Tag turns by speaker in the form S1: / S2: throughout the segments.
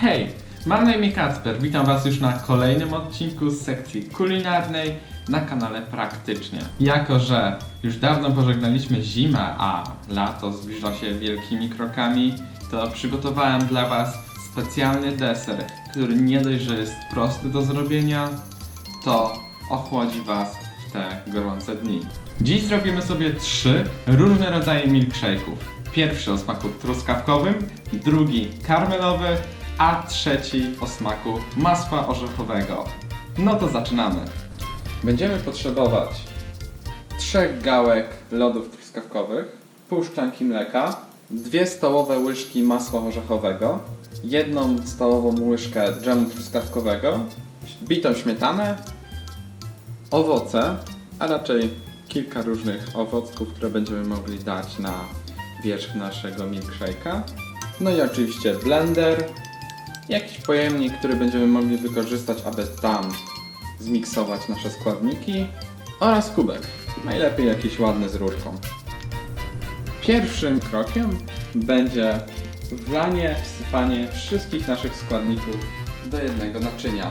S1: Hej, mam na imię Kacper. Witam Was już na kolejnym odcinku z sekcji kulinarnej na kanale Praktycznie. Jako, że już dawno pożegnaliśmy zimę, a lato zbliża się wielkimi krokami, to przygotowałem dla Was specjalny deser, który nie dość, że jest prosty do zrobienia, to ochłodzi Was w te gorące dni. Dziś zrobimy sobie trzy różne rodzaje milkshake'ów. Pierwszy o smaku truskawkowym, drugi karmelowy, a trzeci o smaku masła orzechowego. No to zaczynamy. Będziemy potrzebować trzech gałek lodów truskawkowych, pół szklanki mleka, dwie stołowe łyżki masła orzechowego, jedną stolową łyżkę dżemu truskawkowego, bitą śmietanę, owoce, a raczej kilka różnych owoców, które będziemy mogli dać na wierzch naszego milkshake'a. No i oczywiście blender, jakiś pojemnik, który będziemy mogli wykorzystać, aby tam zmiksować nasze składniki oraz kubek. Najlepiej jakiś ładny z rurką. Pierwszym krokiem będzie wlanie, wsypanie wszystkich naszych składników do jednego naczynia.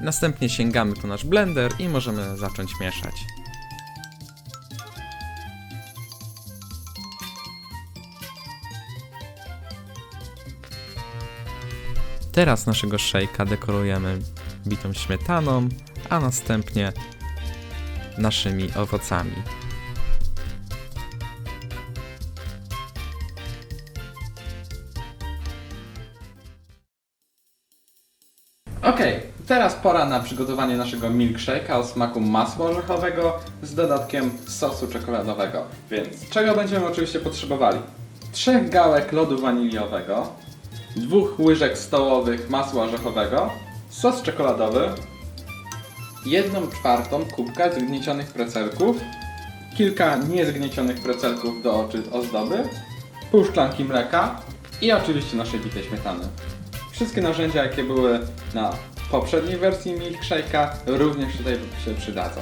S2: Następnie sięgamy po nasz blender i możemy zacząć mieszać. Teraz naszego szejka dekorujemy bitą śmietaną, a następnie naszymi owocami.
S1: Okej, teraz pora na przygotowanie naszego milkshake'a o smaku masła orzechowego z dodatkiem sosu czekoladowego. Więc czego będziemy oczywiście potrzebowali? Trzech gałek lodu waniliowego, dwóch łyżek stołowych masła orzechowego, sos czekoladowy, jedną czwartą kubka zgniecionych precelków, kilka niezgniecionych precelków do oczy ozdoby, pół szklanki mleka i oczywiście naszej bitej śmietany. Wszystkie narzędzia, jakie były na poprzedniej wersji milkshake'a, również tutaj się przydadzą.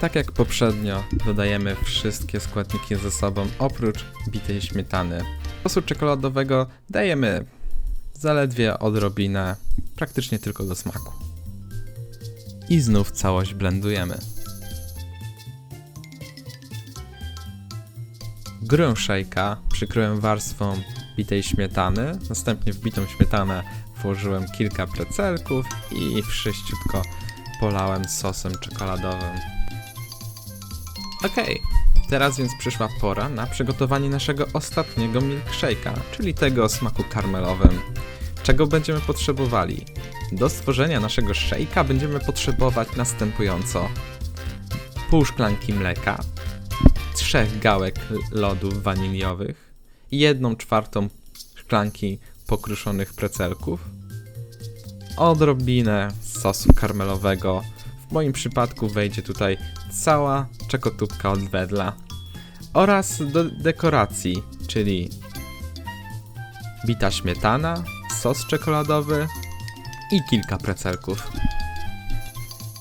S2: Tak jak poprzednio, dodajemy wszystkie składniki ze sobą oprócz bitej śmietany. Sosu czekoladowego dajemy zaledwie odrobinę, praktycznie tylko do smaku. I znów całość blendujemy. Grę szejka przykryłem warstwą bitej śmietany, następnie w bitą śmietanę włożyłem kilka precelków i wszyściutko polałem sosem czekoladowym. Okej, teraz więc przyszła pora na przygotowanie naszego ostatniego milkshake'a, czyli tego o smaku karmelowym. Czego będziemy potrzebowali? Do stworzenia naszego shake'a będziemy potrzebować następująco pół szklanki mleka, trzech gałek lodów waniliowych, jedną czwartą szklanki pokruszonych precelków, odrobinę sosu karmelowego. W moim przypadku wejdzie tutaj cała czekotubka od wedla oraz do dekoracji, czyli bita śmietana, sos czekoladowy i kilka precelków.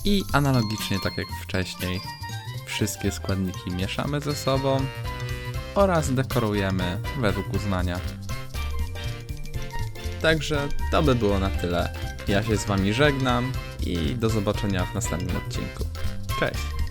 S2: I analogicznie tak jak wcześniej, wszystkie składniki mieszamy ze sobą oraz dekorujemy według uznania. Także to by było na tyle. Ja się z Wami żegnam i do zobaczenia w następnym odcinku. Cześć!